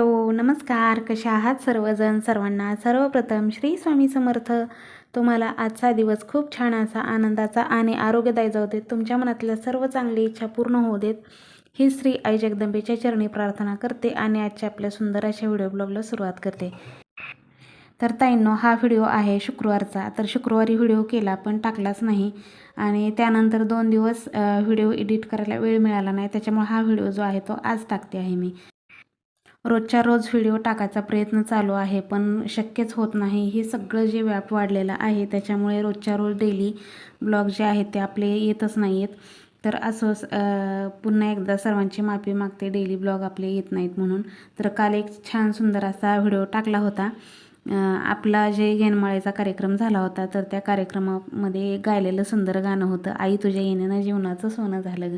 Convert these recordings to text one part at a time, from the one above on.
हो नमस्कार. कशा आहात सर्वजण? सर्वांना सर्वप्रथम श्री स्वामी समर्थ. तुम्हाला आजचा दिवस खूप छान असा आनंदाचा आणि आरोग्यदायी जाऊ देत. तुमच्या मनातल्या सर्व चांगली इच्छा पूर्ण होऊ देत. ही श्री आई जगदंबेच्या चरणी प्रार्थना करते आणि आजच्या आपल्या सुंदर अशा व्हिडिओ ब्लॉगला सुरुवात करते. तर ताईंनो हा व्हिडिओ आहे शुक्रवारचा. तर शुक्रवारी व्हिडिओ केला पण टाकलाच नाही. आणि त्यानंतर दोन दिवस व्हिडिओ एडिट करायला वेळ मिळाला नाही. त्याच्यामुळे हा व्हिडिओ जो आहे तो आज टाकते आहे मी. रोजच्या रोज व्हिडिओ टाकायचा प्रयत्न चालू आहे पण शक्यच होत नाही. हे सगळं जे व्याप वाढलेलं आहे त्याच्यामुळे रोजच्या रोज डेली ब्लॉग जे आहेत ते आपले येतच नाही आहेत तर असं पुन्हा एकदा सर्वांची माफी मागते डेली ब्लॉग आपले येत नाहीत म्हणून. तर काल एक छान सुंदर असा व्हिडिओ टाकला होता. आपला जे गेनमाळेचा कार्यक्रम झाला होता तर त्या कार्यक्रमामध्ये गायलेलं सुंदर गाणं होतं आई तुझ्या येण्यानं जीवनाचं सोनं झालं गं.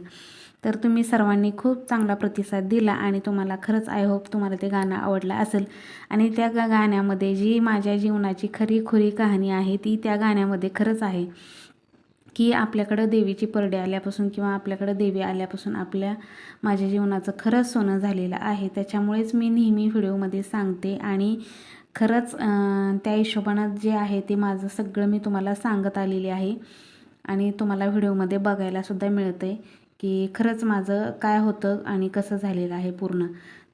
तर तुम्ही सर्वांनी खूप चांगला प्रतिसाद दिला आणि तुम्हाला खरंच आय होप तुम्हाला ते गाणं आवडलं असेल. आणि त्या गा गाण्यामध्ये जी माझ्या जीवनाची खरी खुरी कहाणी आहे ती त्या गाण्यामध्ये खरंच आहे. की आपल्याकडं देवीची परडे आल्यापासून किंवा आपल्याकडं देवी आल्यापासून आपल्या माझ्या जीवनाचं खरंच सोनं झालेलं आहे. त्याच्यामुळेच मी नेहमी व्हिडिओमध्ये सांगते आणि खरंच त्या हिशोबानं जे आहे ते माझं सगळं मी तुम्हाला सांगत आलेली आहे. आणि तुम्हाला व्हिडिओमध्ये बघायलासुद्धा मिळतं आहे की खरंच माझं काय होतं आणि कसं झालेलं आहे पूर्ण.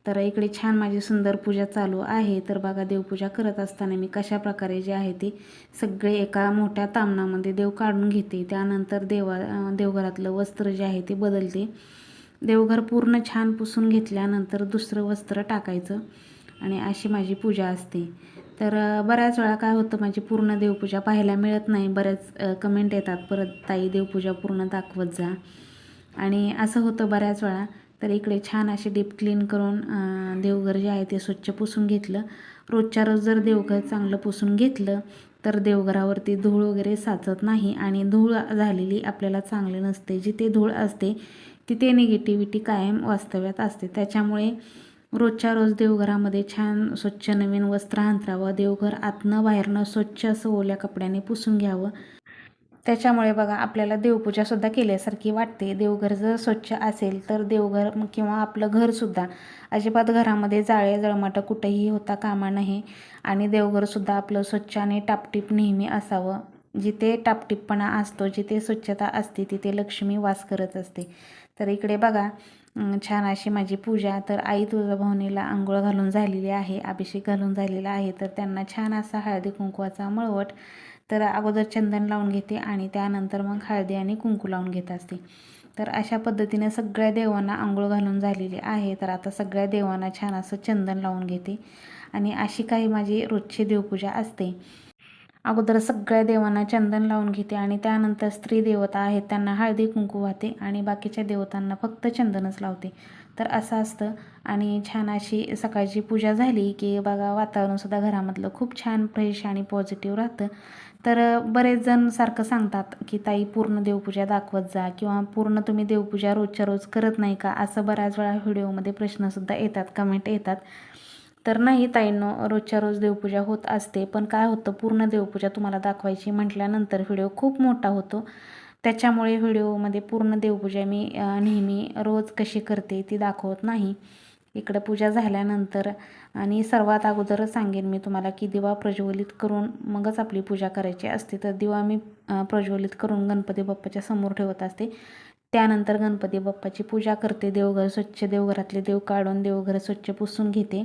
तर इकडे छान माझी सुंदर पूजा चालू आहे. तर बघा देवपूजा करत असताना मी कशा प्रकारे जे आहे ते सगळे एका मोठ्या तामणामध्ये देव काढून घेते. त्यानंतर देवा देवघरातलं वस्त्र जे आहे ते बदलते. देवघर पूर्ण छान पुसून घेतल्यानंतर दुसरं वस्त्र टाकायचं आणि अशी माझी पूजा असते. तर बऱ्याच वेळा काय होतं माझी पूर्ण देवपूजा पाहायला मिळत नाही. बऱ्याच कमेंट येतात परत ताई देवपूजा पूर्ण दाखवत जा. आणि असं होतं बऱ्याच वेळा. तर इकडे छान असे डीप क्लीन करून देवघर जे आहे ते स्वच्छ पुसून घेतलं. रोजच्या रोज जर देवघर चांगलं पुसून घेतलं तर देवघरावरती धूळ वगैरे साचत नाही आणि धूळ झालेली आपल्याला चांगली नसते. जिथे धूळ असते तिथे निगेटिव्हिटी कायम वास्तव्यात असते. त्याच्यामुळे रोजच्या रोज देवघरामध्ये छान स्वच्छ नवीन वस्त्र अंतरावं देवघर आतनं बाहेरनं स्वच्छ असं ओल्या कपड्याने पुसून घ्यावं. त्याच्यामुळे बघा आपल्याला देवपूजासुद्धा केल्यासारखी वाटते. देवघर जर स्वच्छ असेल तर देवघर किंवा आपलं घरसुद्धा अजिबात घरामध्ये जाळे जळमाटं कुठेही होता कामा नये. आणि देवघरसुद्धा आपलं स्वच्छ आणि टापटीप नेहमी असावं. जिथे टापटीपपणा असतो जिथे स्वच्छता असते तिथे लक्ष्मी वास करत असते. तर इकडे बघा छान अशी माझी पूजा. तर आई तुळजाभवानीला आंघोळ घालून झालेली आहे अभिषेक घालून झालेला आहे. तर त्यांना छान असा हळदी कुंकवाचा मळवट तर अगोदर चंदन लावून घेते आणि त्यानंतर मग हळदी आणि कुंकू लावून घेत असते. तर अशा पद्धतीने सगळ्या देवांना आंघोळ घालून झालेली आहे. तर आता सगळ्या देवांना छान असं चंदन लावून घेते आणि अशी काही माझी रोजची देवपूजा असते. अगोदर सगळ्या देवांना चंदन लावून घेते आणि त्यानंतर स्त्री देवता आहेत त्यांना हळदी कुंकू वाहते आणि बाकीच्या देवतांना फक्त चंदनच लावते. तर असं असतं आणि छान अशी सकाळची पूजा झाली की बघा वातावरणसुद्धा घरामधलं खूप छान फ्रेश आणि पॉझिटिव्ह राहतं. तर बरेच जण सारखं सांगतात की ताई पूर्ण देवपूजा दाखवत जा किंवा पूर्ण तुम्ही देवपूजा रोजच्या रोज करत नाही का? असं बऱ्याच वेळा व्हिडिओमध्ये प्रश्नसुद्धा येतात कमेंट येतात. तर नाही ताईंनो रोजच्या रोज देवपूजा होत असते पण काय होतं पूर्ण देवपूजा तुम्हाला दाखवायची म्हटल्यानंतर व्हिडिओ खूप मोठा होतो. त्याच्यामुळे व्हिडिओमध्ये पूर्ण देवपूजा मी नेहमी रोज कशी करते ती दाखवत नाही. इकडं पूजा झाल्यानंतर आणि सर्वात अगोदर सांगेन मी तुम्हाला की दिवा प्रज्वलित करून मगच आपली पूजा करायची असते. तर दिवा मी प्रज्वलित करून गणपती बाप्पाच्या समोर ठेवत असते. त्यानंतर गणपती बाप्पाची पूजा करते. देवघर स्वच्छ देवघरातले देव काढून देवघर स्वच्छ पुसून घेते.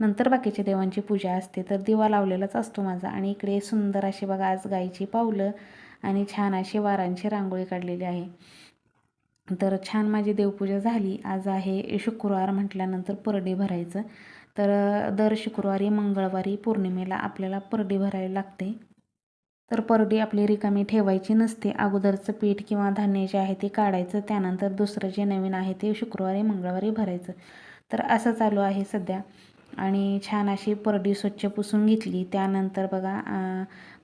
नंतर बाकीच्या देवांची पूजा असते. तर दिवा लावलेलाच असतो माझा. आणि इकडे सुंदर अशी बघा आज गाईची पावलं आणि छान अशी वारांची रांगोळी काढलेली आहे. तर छान माझी देवपूजा झाली. आज आहे शुक्रवार म्हटल्यानंतर परडी भरायचं. तर दर शुक्रवारी मंगळवारी पौर्णिमेला आपल्याला परडी भरायला लागते. तर परडी आपली रिकामी ठेवायची नसते. अगोदरचं पीठ किंवा धान्य जे आहे ते काढायचं. त्यानंतर दुसरं जे नवीन आहे ते शुक्रवारी मंगळवारी भरायचं. तर असं चालू आहे सध्या. आणि छान अशी परडी स्वच्छ पुसून घेतली. त्यानंतर बघा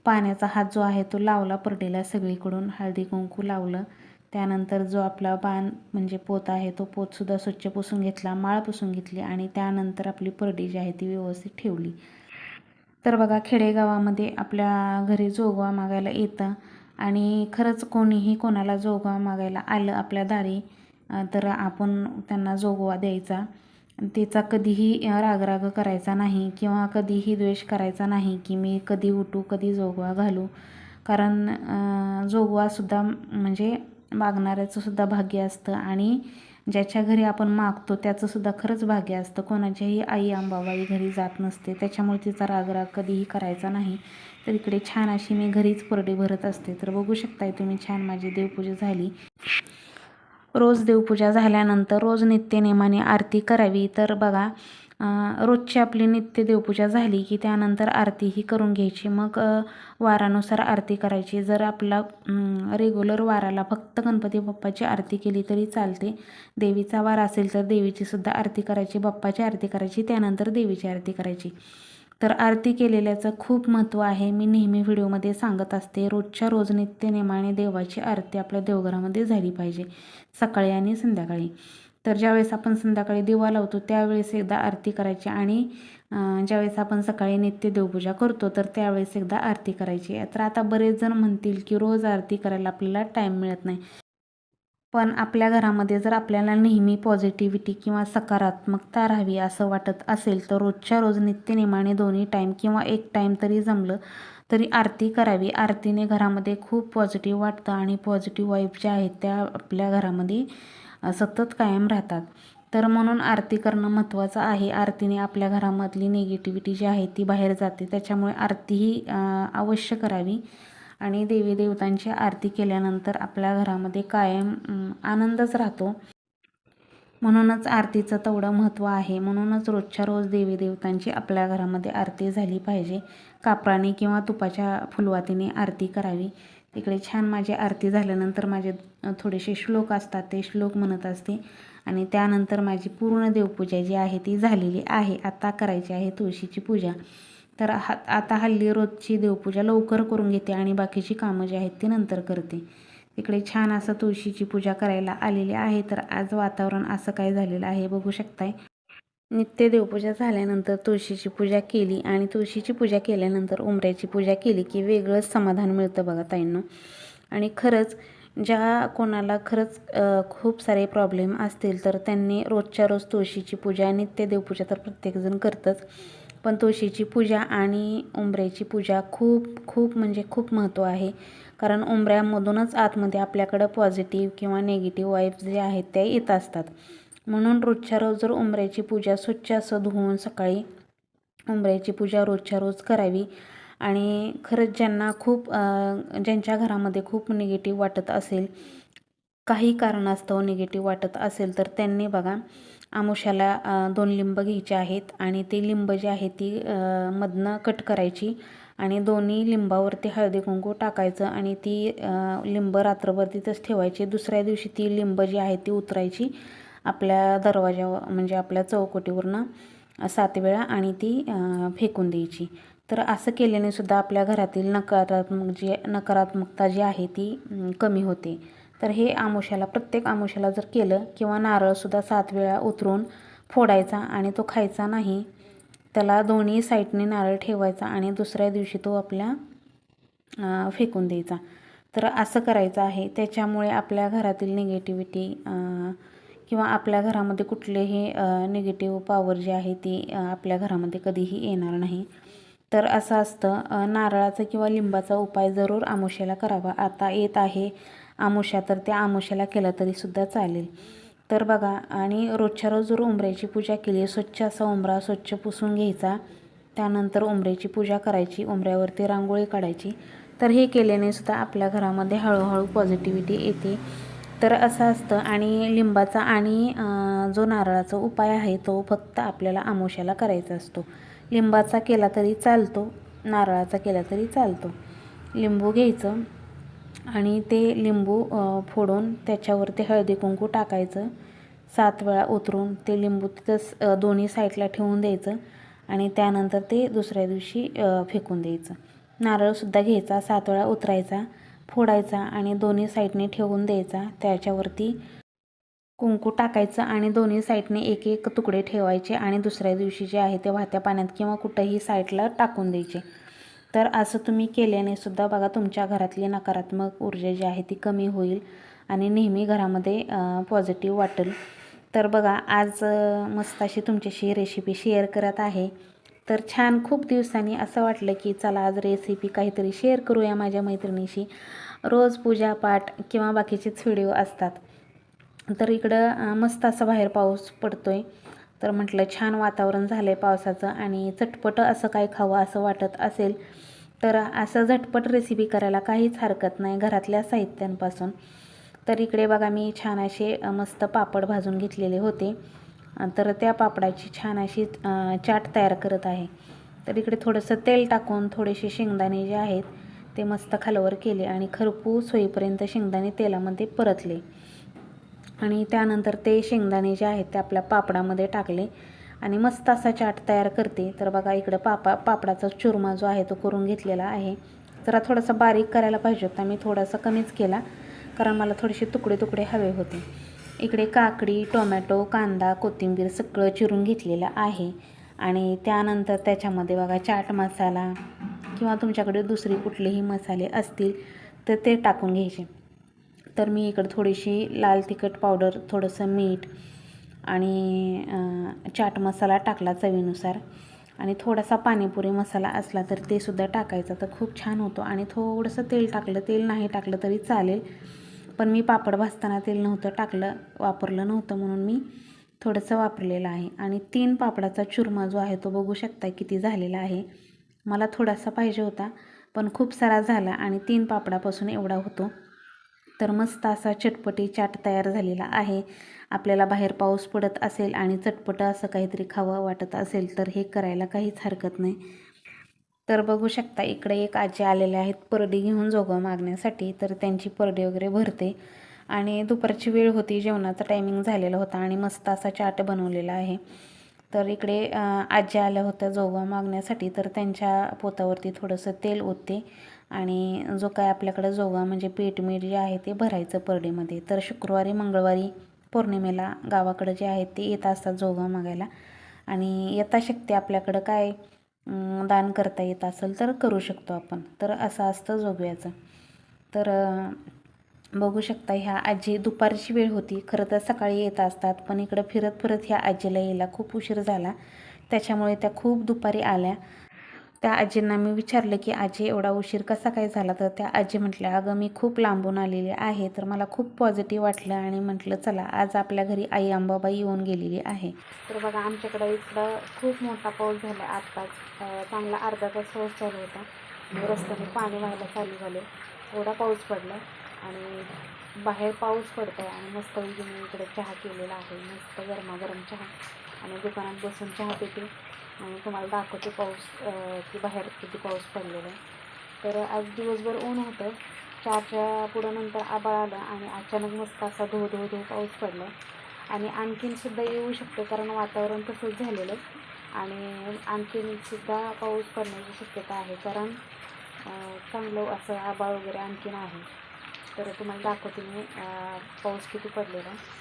पाण्याचा हात जो आहे तो लावला परडीला सगळीकडून. हळदी कुंकू लावलं. त्यानंतर जो आपला बाण म्हणजे पोत आहे तो पोतसुद्धा स्वच्छ पुसून घेतला माळ पुसून घेतली आणि त्यानंतर आपली परडी जी आहे ती व्यवस्थित ठेवली. तर बघा खेडेगावामध्ये आपल्या घरी जोगवा मागायला येतं आणि खरंच कोणीही कोणाला जोगवा मागायला आलं आपल्या दारी तर आपण त्यांना जोगवा द्यायचा. तिचा कधीही रागराग करायचा नाही किंवा कधीही द्वेष करायचा नाही की मी कधी उठू कधी जोगवा घालू. कारण जोगवासुद्धा म्हणजे मागणाऱ्याचं सुद्धा भाग्य असतं आणि ज्याच्या घरी आपण मागतो त्याचंसुद्धा खरंच भाग्य असतं. कोणाच्याही आई अंबाबाई घरी जात नसते त्याच्यामुळे तिचा रागराग कधीही करायचा नाही. तर इकडे छान अशी मी घरीच परडे भरत असते. तर बघू शकताय तुम्ही छान माझी देवपूजा झाली. रोज देवपूजा झाल्यानंतर रोज नित्यनेमाने आरती करावी. तर बघा रोजची आपली नित्य देवपूजा झाली की त्यानंतर आरतीही करून घ्यायची. मग वारानुसार आरती करायची. जर आपला रेग्युलर वाराला फक्त गणपती बाप्पाची आरती केली तरी चालते. देवीचा वार असेल तर देवीची सुद्धा आरती करायची बाप्पाची आरती करायची त्यानंतर देवीची आरती करायची. तर आरती केलेल्याचं खूप महत्त्व आहे. मी नेहमी व्हिडिओमध्ये सांगत असते रोजच्या रोज नित्यनेमाने देवाची आरती आपल्या देवघरामध्ये झाली पाहिजे सकाळी आणि संध्याकाळी. तर ज्यावेळेस आपण संध्याकाळी दिवा लावतो त्यावेळेस एकदा आरती करायची आणि ज्यावेळेस आपण सकाळी नित्य देवपूजा करतो तर त्यावेळेस एकदा आरती करायची. तर आता बरेच जण म्हणतील की रोज आरती करायला आपल्याला टाईम मिळत नाही. पण आपल्या घरामध्ये जर आपल्याला नेहमी पॉझिटिव्हिटी किंवा सकारात्मकता राहावी असं वाटत असेल तर रोजच्या रोज नित्यनेमाने दोन्ही टाईम किंवा एक टाईम तरी जमलं तरी आरती करावी. आरतीने घरामध्ये खूप पॉझिटिव्ह वाटतं आणि पॉझिटिव्ह वाईब ज्या आहेत त्या आपल्या घरामध्ये सतत कायम राहतात. तर म्हणून आरती करणं महत्त्वाचं आहे. आरतीने आपल्या घरामधली निगेटिव्हिटी जी आहे ती बाहेर जाते. त्याच्यामुळे आरती ही अवश्य करावी. आणि देवी देवतांची आरती केल्यानंतर आपल्या घरामध्ये कायम आनंदच राहतो. म्हणूनच आरतीचं तेवढं महत्त्व आहे. म्हणूनच रोजच्या रोज देवी देवतांची आपल्या घरामध्ये आरती झाली पाहिजे. कापराने किंवा तुपाच्या फुलवातीने आरती करावी. तिकडे छान माझी आरती झाल्यानंतर माझे थोडेसे श्लोक असतात ते श्लोक म्हणत असते. आणि त्यानंतर माझी पूर्ण देवपूजा जी आहे ती झालेली आहे. आता करायची आहे तुळशीची पूजा. तर हा आता हल्ली रोजची देवपूजा लवकर करून घेते आणि बाकीची कामं जी आहेत ती नंतर करते. इकडे छान असं तुळशीची पूजा करायला आलेली आहे. तर आज वातावरण असं काय झालेलं आहे बघू शकताय. नित्य देवपूजा झाल्यानंतर तुळशीची पूजा केली आणि तुळशीची पूजा केल्यानंतर उंबऱ्याची पूजा केली की वेगळंच समाधान मिळतं बघा ताईंनो. आणि खरंच ज्या कोणाला खरंच खूप सारे प्रॉब्लेम असतील तर त्यांनी रोजच्या रोज तुळशीची पूजा नित्य देवपूजा तर प्रत्येकजण करतंच. पण तुळशीची पूजा आणि उंबऱ्याची पूजा खूप खूप म्हणजे खूप महत्त्व आहे. कारण उंबऱ्यामधूनच आतमध्ये आपल्याकडं पॉझिटिव्ह किंवा निगेटिव्ह वाईब्स जे आहेत त्या येत असतात. म्हणून रोजच्या रोज जर उंबऱ्याची पूजा स्वच्छ असं धुवून सकाळी उंबऱ्याची पूजा रोजच्या रोज करावी. आणि खरंच ज्यांना खूप ज्यांच्या घरामध्ये खूप निगेटिव्ह वाटत असेल काही कारणास्तव निगेटिव्ह वाटत असेल तर त्यांनी बघा आमुष्याला दोन लिंब घ्यायचे आहेत आणि ते लिंब जी आहे ती मधनं कट करायची आणि दोन्ही लिंबावरती हळदी कुंकू टाकायचं आणि ती लिंब रात्रभर तिथंच ठेवायची. दुसऱ्या दिवशी ती लिंब जी आहे ती उतरायची. आपल्या दरवाज्यावर म्हणजे आपल्या चौकटीवरनं सात वेळा आणि ती फेकून द्यायची. तर असं केल्याने सुद्धा आपल्या घरातील नकारात्मक जी म्हणजे नकारात्मकता जी आहे ती कमी होते. तर हे आमुष्याला प्रत्येक आमुष्याला जर केलं किंवा नारळसुद्धा सात वेळा उतरून फोडायचा आणि तो खायचा नाही त्याला दोन्ही साईडने नारळ ठेवायचा आणि दुसऱ्या दिवशी तो आपल्या फेकून द्यायचा. तर असं करायचं आहे. त्याच्यामुळे आपल्या घरातील निगेटिव्हिटी किंवा आपल्या घरामध्ये कुठलेही निगेटिव्ह पॉवर जी आहे ती आपल्या घरामध्ये कधीही येणार नाही. तर असं असतं नारळाचा किंवा लिंबाचा उपाय जरूर आमुष्याला करावा. आता येत आहे आमुष्या तर त्या आमुष्याला केलं तरीसुद्धा चालेल. तर बघा आणि रोजच्या रोज जर उंबऱ्याची पूजा केली स्वच्छ असा उंबरा स्वच्छ पुसून घ्यायचा. त्यानंतर उंबऱ्याची पूजा करायची उंबऱ्यावरती रांगोळी काढायची. तर हे केल्याने सुद्धा आपल्या घरामध्ये हळूहळू पॉझिटिव्हिटी येते. तर असं असतं आणि लिंबाचा आणि जो नारळाचा उपाय आहे तो फक्त आपल्याला आमोशाला करायचा असतो. लिंबाचा केला तरी चालतो नारळाचा केला तरी चालतो. लिंबू घ्यायचं आणि ते लिंबू फोडून त्याच्यावरती हळदी कुंकू टाकायचं. सात वेळा उतरून ते लिंबू तिथंच दोन्ही साईडला ठेवून द्यायचं आणि त्यानंतर ते दुसऱ्या दिवशी फेकून द्यायचं. नारळसुद्धा घ्यायचा सात वेळा उतरायचा. फोडायचा आणि दोन्ही साईडने ठेवून द्यायचा. त्याच्यावरती कुंकू टाकायचं आणि दोन्ही साईडने एक एक तुकडे ठेवायचे आणि दुसऱ्या दिवशी जे आहे ते वाहत्या पाण्यात किंवा कुठंही साईडला टाकून द्यायचे. तर असं तुम्ही केल्याने सुद्धा बघा तुमच्या घरातली नकारात्मक ऊर्जा जी आहे ती कमी होईल आणि नेहमी घरामध्ये पॉझिटिव्ह वाटेल. तर बघा आज मस्त अशी तुमच्याशी रेसिपी शेअर करत आहे. तर छान खूप दिवसांनी असं वाटलं की चला आज रेसिपी काहीतरी शेअर करूया माझ्या मैत्रिणीशी. रोज पूजापाठ किंवा बाकीचेच व्हिडिओ असतात. तर इकडं मस्त असं बाहेर पाऊस पडतो आहे तर म्हटलं छान वातावरण झालं आहे पावसाचं आणि चटपट असं काय खावं असं वाटत असेल तर असं झटपट रेसिपी करायला काहीच हरकत नाही घरातल्या साहित्यांपासून. तर इकडे बघा मी छान असे मस्त पापड भाजून घेतलेले होते. तर त्या पापडाची छान अशी चाट तयार करत आहे. तर इकडे थोडंसं तेल टाकून थोडेसे शेंगदाणे जे आहेत ते मस्त खालवर केले आणि खरपूस होईपर्यंत शेंगदाणे तेलामध्ये परतले. आणि त्यानंतर ते शेंगदाणे जे आहेत ते आपल्या पापडामध्ये टाकले आणि मस्त असा चाट तयार करते. तर बघा इकडं पापा पापडाचा चुरमा जो आहे तो करून घेतलेला आहे. जरा थोडासा बारीक करायला पाहिजे होता मी थोडासा कमीच केला कारण मला थोडेसे तुकडे तुकडे हवे होते. इकडे काकडी टोमॅटो कांदा कोथिंबीर सगळं चिरून घेतलेलं आहे. आणि त्यानंतर त्याच्यामध्ये बघा चाट मसाला किंवा तुमच्याकडे दुसरी कुठलेही मसाले असतील तर ते टाकून घ्यायचे. तर मी इकडं थोडीशी लाल तिखट पावडर थोडंसं मीठ आणि चाट मसाला टाकला चवीनुसार. आणि थोडासा पाणीपुरी मसाला असला तर ते सुद्धा टाकायचा. तर खूप छान होतो. आणि थोडंसं तेल टाकलं तेल नाही टाकलं तरी चालेल. पण मी पापड भाजताना तेल नव्हतं टाकलं वापरलं नव्हतं म्हणून मी थोडंसं वापरलेलं आहे. आणि तीन पापडाचा चुरमा जो आहे तो बघू शकता किती झालेला आहे. मला थोडासा पाहिजे होता पण खूप सारा झाला आणि तीन पापडापासून एवढा होतो. तर मस्त असा चटपटी चाट तयार झालेला आहे. आपल्याला बाहेर पाऊस पडत असेल आणि चटपटं असं काहीतरी खावं वाटत असेल तर हे करायला काहीच हरकत नाही. तर बघू शकता इकडे एक आजी आलेले आहेत परडी घेऊन जोगं मागण्यासाठी तर त्यांची परडी वगैरे भरते. आणि दुपारची वेळ होती जेवणाचा टायमिंग झालेला होता आणि मस्त असा चाट बनवलेला आहे. तर इकडे आजी आल्या होत्या जोगवा मागण्यासाठी तर त्यांच्या पोतावरती थोडंसं तेल ओतते. आणि जो काय आपल्याकडं जोगा म्हणजे पेट मीठ जे आहे ते भरायचं परडीमध्ये. तर शुक्रवारी मंगळवारी पौर्णिमेला गावाकडं जे आहेत ते येत असतात जोगा मागायला. आणि यथाशक्ती आपल्याकडं काय दान करता येत असेल तर करू शकतो आपण. तर असं असतं जोगव्याचं तर बघू शकता ह्या आजी दुपारची वेळ होती. खरं तर सकाळी येत असतात पण इकडं फिरत फिरत ह्या आजीला यायला खूप उशीर झाला. त्याच्यामुळे त्या खूप दुपारी आल्या. त्या आजींना मी विचारलं की आजी एवढा उशीर कसा काय झाला? तर त्या आजी म्हटल्या अगं मी खूप लांबून आलेली आहे तर मला खूप पॉझिटिव्ह वाटलं आणि म्हटलं चला आज आपल्या घरी आई अंबाबाई येऊन गेलेली आहे. तर बघा आमच्याकडं इकडं खूप मोठा पाऊस झाला आत्ताच चांगला अर्धा तास पाऊस चालू होता. रस्त्याने पाणी व्हायला चालू झाले. एवढा पाऊस पडला आणि बाहेर पाऊस पडतो आहे आणि मस्त मी इकडे चहा केलेला आहे. मस्त गरमागरम चहा आणि दुकानात बसून चहा पिते. आणि तुम्हाला दाखवते पाऊस की बाहेर किती पाऊस पडलेला आहे. तर आज दिवसभर ऊन होतं. चारच्या पुढं नंतर आबाळ आलं आणि अचानक मस्त असा धो धो धो पाऊस पडला. आणि आणखीन सुद्धा येऊ शकतो कारण वातावरण तसंच झालेलं आहे. आणि आणखीनसुद्धा पाऊस पडण्याची शक्यता आहे. कारण चांगलं असं आबाळ वगैरे आणखीन आहे. तर तुम्हाला दाखवते मी पाऊस किती पडलेला आहे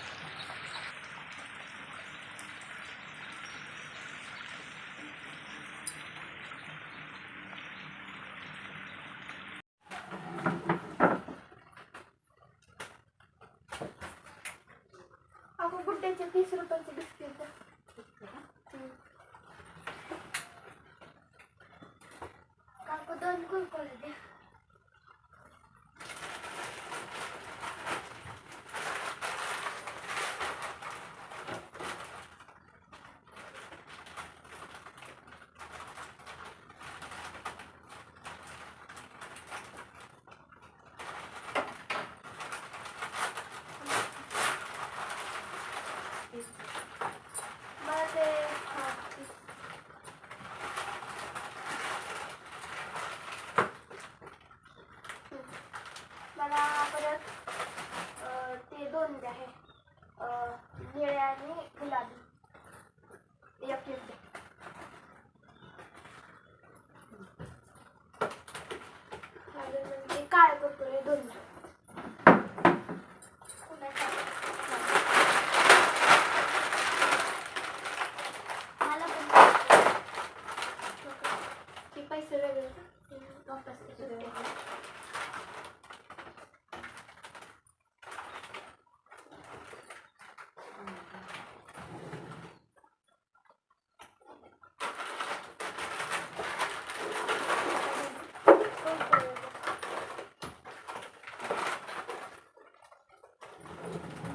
अगं गुड्ड्याचे तीस रुपयाचे बिस्किट काकू दोन कुरकुरे दे मला ते हा, तीस. मला परत अं, ते दोन द्या हे अं, निळे आणि गुलाबी एक एक द्या अजून ते काळे कुरकुरे दोन द्या पुन्हा काळे. मला पण ते पैसे वेगळे का? वापस ते सुट्टे. द्यायचं तुला कुल्फी? काय आहे त्याची? द्यायचं?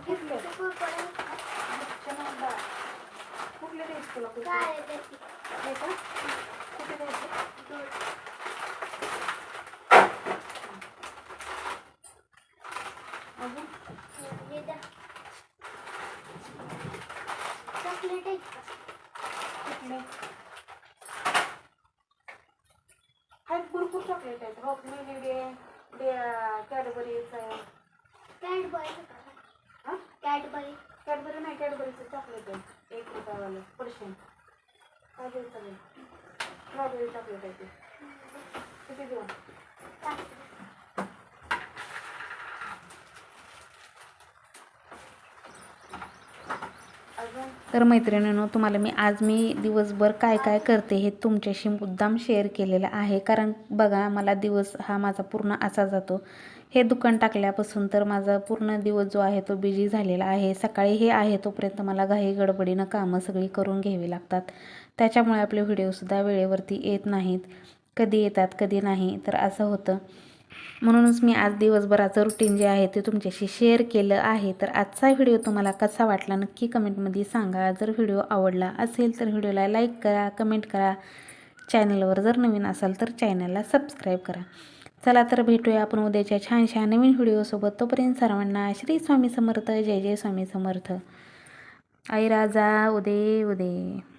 किती द्यायचं? दोन. अजून हे द्या. चॉकलेट आहे का? कुठले आहेत भरपूर चॉकलेट आहेत rock mini day day Cadbury's आहे कॅडबरी? हां कॅडबरी कॅडबरी नाही कॅडबरीचं चॉकलेट आहे. एक रुपयावालं पर्शन काय देऊ चालेल स्ट्रॉबेरी चॉकलेट आहे ते. किती देऊ? तर मैत्रिणींनो तुम्हाला मी आज मी दिवसभर काय काय करते हे तुमच्याशी मुद्दाम शेअर केलेलं आहे. कारण बघा मला दिवस हा माझा पूर्ण असा जातो. हे दुकान टाकल्यापासून तर माझा पूर्ण दिवस जो आहे तो बिझी झालेला आहे. सकाळी हे आहे तोपर्यंत मला घाई गडबडीनं कामं सगळी करून घ्यावी लागतात. त्याच्यामुळे आपले व्हिडिओसुद्धा वेळेवरती येत नाहीत. कधी येतात कधी नाही तर असं होतं. म्हणूनच मी आज दिवसभराचं रुटीन जे आहे ते तुमच्याशी शेअर केलं आहे. तर आजचा व्हिडिओ तुम्हाला कसा वाटला नक्की कमेंटमध्ये सांगा. जर व्हिडिओ आवडला असेल तर व्हिडिओला लाईक करा कमेंट करा. चॅनलवर जर नवीन असाल तर चॅनलला सबस्क्राईब करा. चला तर भेटूया आपण उद्याच्या छानशा नवीन व्हिडिओसोबत तोपर्यंत सर्वांना श्री स्वामी समर्थ जय जय स्वामी समर्थ. आई राजा उदे उदे.